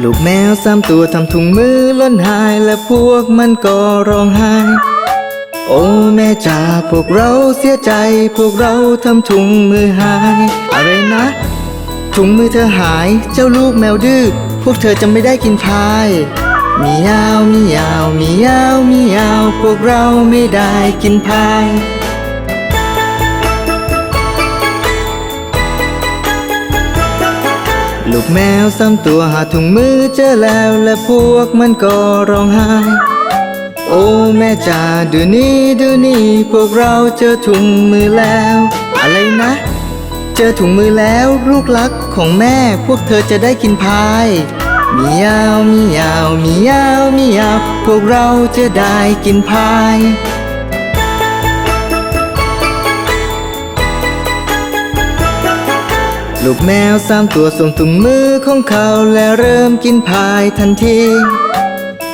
ลูกแมวสามตัวทำถุงมือล้นหายและพวกมันก็ร้องไห้ โอ้แม่จ๋าพวกเราเสียใจ พวกเราทำถุงมือหาย อะไรนะ ถุงมือเธอหาย เจ้าลูกแมวดื้อ พวกเธอจะไม่ได้กินพายมียาวมียาวมียาวมียาว พวกเราไม่ได้กินพาย ลูกแมวสามตัวหาถุงมือเจอแล้วและพวกมันก็ร้องไห้ โอ้แม่จ๋าดูนี่ดูนี่พวกเราเจอถุงมือแล้ว อะไรนะ เจอถุงมือแล้วลูกรักของแม่พวกเธอจะได้กินพายมียาวมียาวมียาวมียาวพวกเราจะได้กินพาย ลูกแมวสามตัวส่งถุงมือของเขาและเริ่มกินพายทันที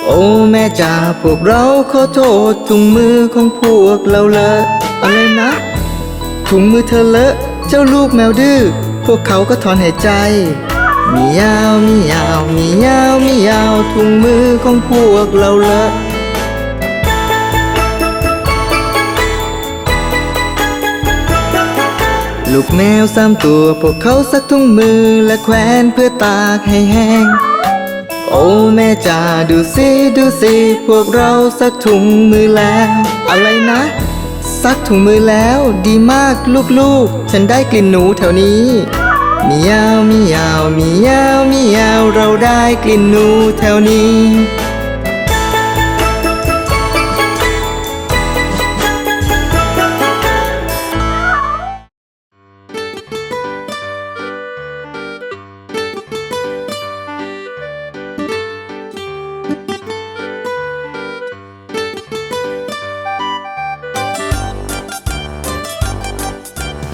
โอ้แม่จ๋าพวกเราขอโทษถุงมือของพวกเราเลอะอะไรนะ ถุงมือเธอเลอะ เจ้าลูกแมวดื้อพวกเขาก็ถอนหายใจมียาวมียาวมียาวมียาวถุงมือของพวกเราเลอะ ลูกแมวสามตัวพวกเขาซักถุงมือและแขวนเพื่อตากให้แห้ง โอ้แม่จ๋าดูสิดูสิพวกเราซักถุงมือแล้ว อะไรนะ ซักถุงมือแล้วดีมากลูกๆ ฉันได้กลิ่นหนูแถวนี้มียาวมียาวมียาวมียาวเราได้กลิ่นหนูแถวนี้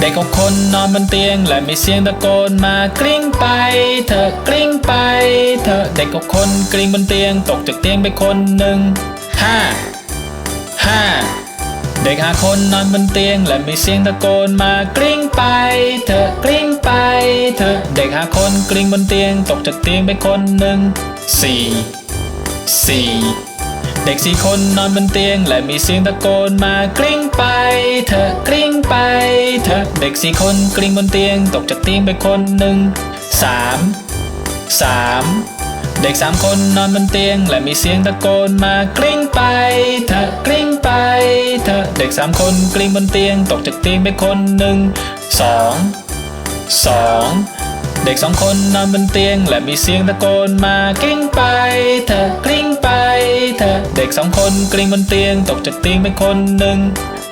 เด็กหกคนนอนบนเตียง และมีเสียงตะโกนมากลิ้งไปเถอกลิ้งไปเถอเด็กหกคนกลิ้งบนเตียง ตกจากเตียงไปคนหนึ่งห้าห้าเด็กห้าคนนอนบนเตียง และมีเสียงตะโกนมากลิ้งไปเถอกลิ้งไปเถอเด็กห้าคนกลิ้งบนเตียง ตกจากเตียงไปคนหนึ่งสี่สี่เด็กสี่คนนอนบนเตียง และมีเสียงตะโกนมากลิ้งไปเถอกลิ้งไป เถอเด็กสี่คนกลิ้งบนเตียง ตกจากเตียงไปคนหนึ่งสามสามเด็กสามคนนอนบนเตียง และมีเสียงตะโกนมากลิ้งไปเถอะกลิ้งไปเถอะเด็กสามคนกลิ้งบนเตียง ตกจากเตียงไปคนหนึ่งสองสองเด็กสองคนนอนบนเตียง และมีเสียงตะโกนมากลิ้งไปเถอะกลิ้งไปเถอะเด็กสองคนกลิ้งบนเตียง ตกจากเตียงไปคนหนึ่ง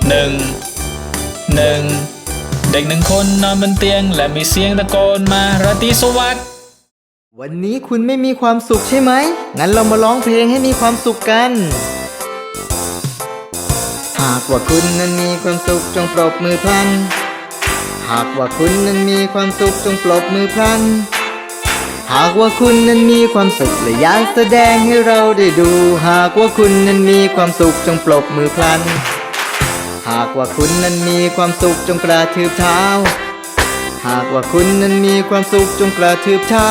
หนึ่งหนึ่ง เด็กหนึ่งคนนอนบนเตียง และมีเสียงตะโกนมาราตรีสวัสดิ์วันนี้คุณไม่มีความสุขใช่ไหม งั้นเรามาร้องเพลงให้มีความสุขกัน หากว่าคุณนั้นมีความสุขจงปรบมือพลัน หากว่าคุณนั้นมีความสุขจงปรบมือพลัน หากว่าคุณนั้นมีความสุขและอยากแสดงให้เราได้ดู หากว่าคุณนั้นมีความสุขจงปรบมือพลัน หากว่าคุณนั้นมีความสุขจงกระทืบเท้า หากว่าคุณนั้นมีความสุขจงกระทืบเท้า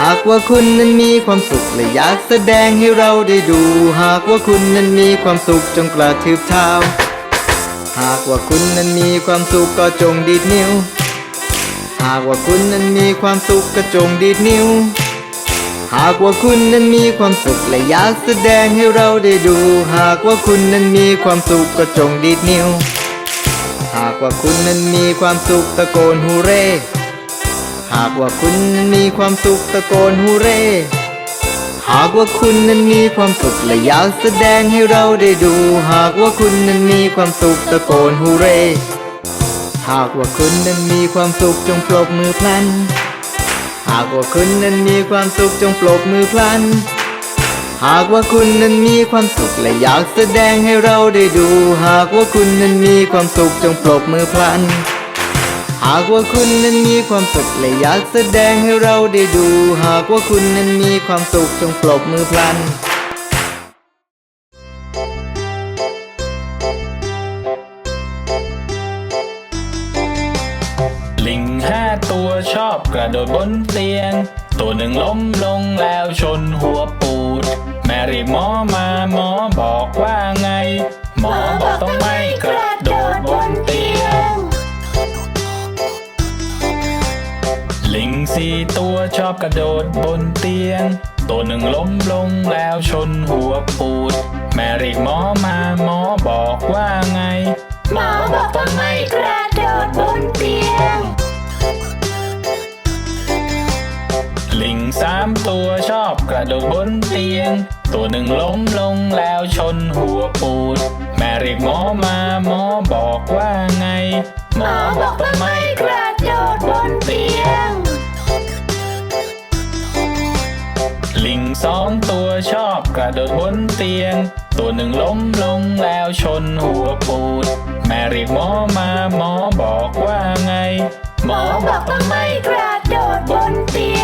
หากว่าคุณนั้นมีความสุขและอยากแสดงให้เราได้ดู หากว่าคุณนั้นมีความสุขจงกระทืบเท้า หากว่าคุณนั้นมีความสุขก็จงดีดนิ้ว หากว่าคุณนั้นมีความสุขก็จงดีดนิ้ว หากว่าคุณนั้นมีความสุขและอยากแสดงให้เราได้ดู หากว่าคุณนั้นมีความสุขก็จงดีดนิ้ว หากว่าคุณนั้นมีความสุขตะโกนฮูเร่ หากว่าคุณนั้นมีความสุขตะโกนฮูเร่ หากว่าคุณนั้นมีความสุขและอยากแสดงให้เราได้ดู หากว่าคุณนั้นมีความสุขตะโกนฮูเร่ หากว่าคุณนั้นมีความสุขจงปรบมือพลัน หากว่าคุณนั้นมีความสุขจงปรบมือพลัน หากว่าคุณนั้นมีความสุขและอยากแสดงให้เราได้ดู หากว่าคุณนั้นมีความสุขจงปรบมือพลัน หากว่าคุณนั้นมีความสุขและอยากแสดงให้เราได้ดู หากว่าคุณนั้นมีความสุขจงปรบมือพลัน กระโดดบนเตียง ตัวหนึ่งล้มลงแล้วชนหัวปูด แม่รีบหมอมาหมอบอกว่าไง หมอบอกต้องไม่กระโดดบนเตียง ลิงสี่ตัวชอบกระโดดบนเตียง ตัวหนึ่งล้มลงแล้วชนหัวปูด แม่รีบหมอมาหมอบอกว่าไง หมอบอกต้องไม่กระโดดบนเตียงลิง สามตัวชอบกระโดดบนเตียง ตัวหนึ่งล้มลงแล้วชนหัวปูด แม่เรียกหมอมาหมอบอกว่าไง หมอบอกต้องไม่กระโดดบนเตียง ลิงสองตัวชอบกระโดดบนเตียง ตัวหนึ่งล้มลงแล้วชนหัวปูด แม่เรียกหมอมาหมอบอกว่าไง หมอบอกต้องไม่กระโดดบนเตียง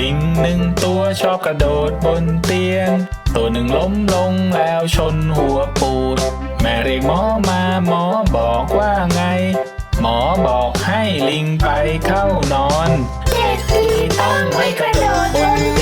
ลิงหนึ่งตัวชอบกระโดดบนเตียง ตัวหนึ่งล้มลงแล้วชนหัวปูด แม่เรียกหมอมาหมอบอกว่าไง หมอบอกให้ลิงไปเข้านอน เด็กดีต้องไม่กระโดดบนเตียง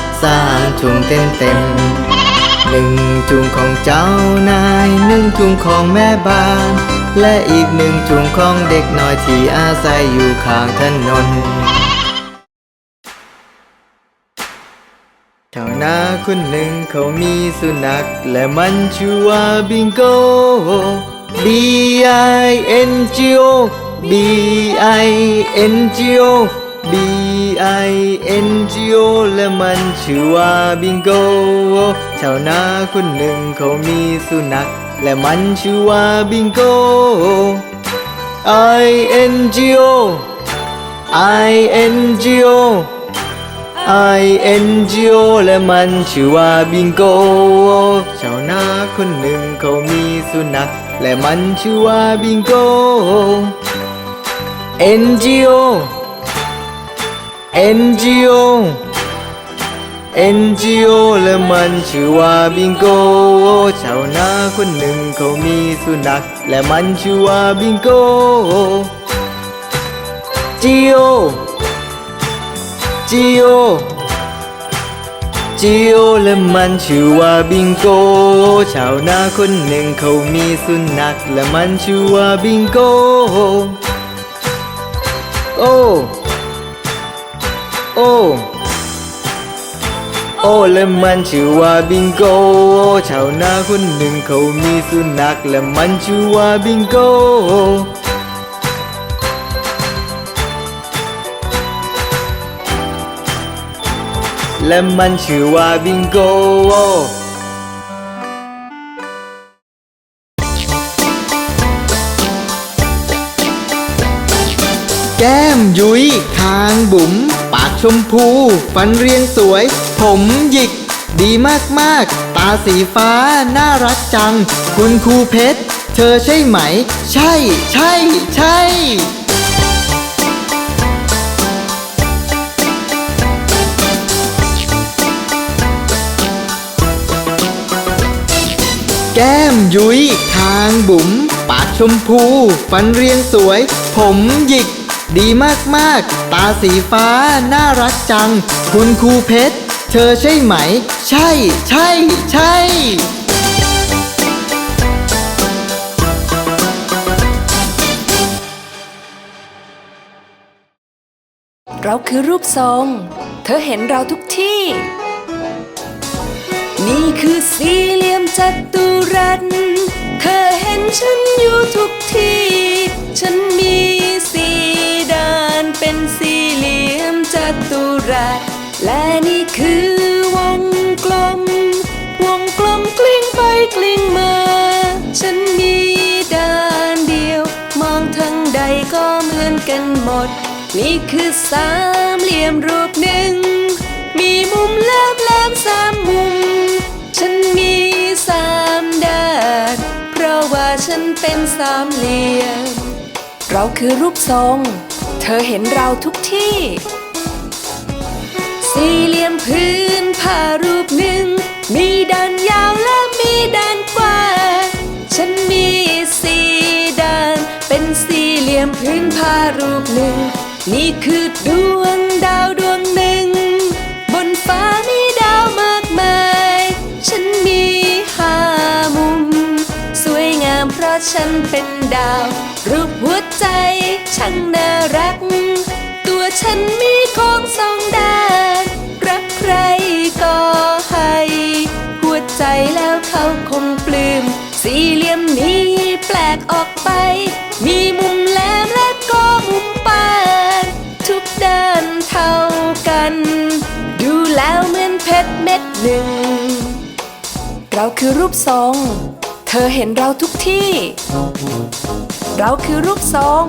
สามถุงเต็มเต็มหนึ่งถุงของเจ้านายหนึ่งถุงของแม่บ้าน และอีกหนึ่งถุงของเด็กน้อยที่อาศัยอยู่ข้างถนนแถวนาคนหนึ่งเขามีสุนัข และมันชื่อว่าบิงโก B I N G O B I N G O B I N G O และมันชื่อว่าบิงโกชาวนาคนหนึ่งเขามีสุนัข และมันชื่อว่าบิงโก I N G O I N G O I N G O และมันชื่อว่าบิงโกชาวนาคนหนึ่งเขามีสุนัข และมันชื่อว่าบิงโก N G O N G O N G O และมันชื่อว่าบิงโกชาวนาคนหนึ่งเขามีสุนัข และมันชื่อว่าบิงโก G O G O G O และมันชื่อว่าบิงโก ชาวนาคนหนึ่งเขามีสุนัข และมันชื่อว่าบิงโก โอ โอ้โอ้และมันชื่อว่าบิงโกชาวนาคนหนึ่งเขามีสุนัขและมันชื่อว่าบิงโกและมันชื่อว่าบิงโกแก้มยุ้ยคางบุ๋ม ปากชมพู ฟันเรียงสวย ผมหยิก ดีมากๆ ตาสีฟ้า น่ารักจัง คุณครูเพชร เธอใช่ไหม ใช่ ใช่ ใช่แก้มยุ้ยคางบุ๋ม ปากชมพู ฟันเรียงสวย ผมหยิก ดีมากๆ ตาสีฟ้าน่ารักจัง คุณครูเพชร เธอใช่ไหม ใช่ ใช่ ใช่เราคือรูปทรง เธอเห็นเราทุกที่ นี่คือสี่เหลี่ยมจัตุรัส เธอเห็นฉันอยู่ทุกที่ ฉันมีสี่ด้าน เป็นสี่เหลี่ยมจัตุรัส และนี่คือวงกลม วงกลมกลิ้งไปกลิ้งมา ฉันมีด้านเดียว มองทางใดก็เหมือนกันหมด นี่คือสามเหลี่ยมรูปหนึ่ง มีมุมแหลมแหลมสามมุม ฉันมีสามด้าน เพราะว่าฉันเป็นสามเหลี่ยม เราคือรูปทรง เธอเห็นเราทุกที่ สี่เหลี่ยมพื้นผ้ารูปหนึ่ง มีด้านยาวและมีด้านกว้าง ฉันมีสี่ด้าน เป็นสี่เหลี่ยมพื้นผ้ารูปหนึ่ง นี่คือดวงดาวดวงหนึ่ง บนฟ้ามีดาวมากมาย ฉันมีห้ามุม สวยงามเพราะฉันเป็นดาว รูปหัวใจช่างน่ารัก ฉันมีโค้งสองด้าน รักใครก็ให้ หัวใจแล้วเขาคงปลื้มสี่เหลี่ยมนี้แปลกออกไป มีมุมแหลมและก็มุมปานทุกด้านเท่ากัน ดูแล้วเหมือนเพชรเม็ดหนึ่ง เราคือรูปทรง เธอเห็นเราทุกที่ เราคือรูปทรง